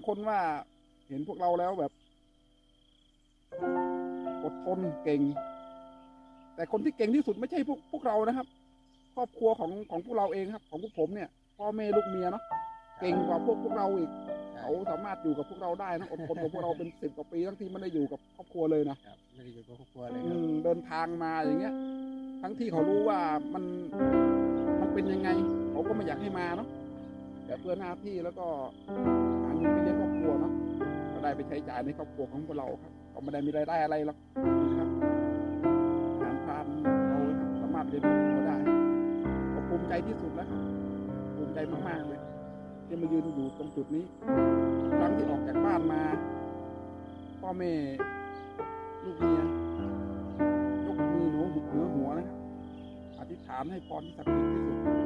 างคนว่าเห็นพวกเราแล้วแบบอดทนเก่ง แต่คนที่เก่งที่สุดไม่ใช่พวกพวกเรานะครับ ครอบครัวของของพวกเราเองครับ ของพวกผมเนี่ยพ่อแม่ลูกเมียเนาะเก่งกว่าพวกพวกเราอีกใช่เขาสามารถอยู่กับพวกเราได้นะอดทนกับพวกเราเป็นสิบกว่าปีทั้งที่ไม่ได้อยู่กับครอบครัวเลยนะครับไม่ได้อยู่กับครอบครัวเลยอืครับมเดินทางมาอย่างเงี้ย ทั้งที่เขารู้ว่ามันมันเป็นยังไง เขาก็ไม่อยากให้มาเนาะแต่เพื่อหน้าที่แล้วก็ ได้ไปใช้จ่ายในครอบครัวของพวกเราครับเขาไม่ได้มีรายได้อะไรหรอกนะครับอาหารทานเราสามารถเลี้ยงครอบครัวได้ก็ภูมิใจที่สุดแล้วครับภูมิใจมากๆเลยที่มายืนอยู่ตรงจุดนี้ครั้งที่ออกจากบ้านมา พ่อแม่ลูกเมียยกมือหนูเหนือหัวนะครับอธิษฐานให้พรที่ศักดิ์สิทธิ์ที่สุด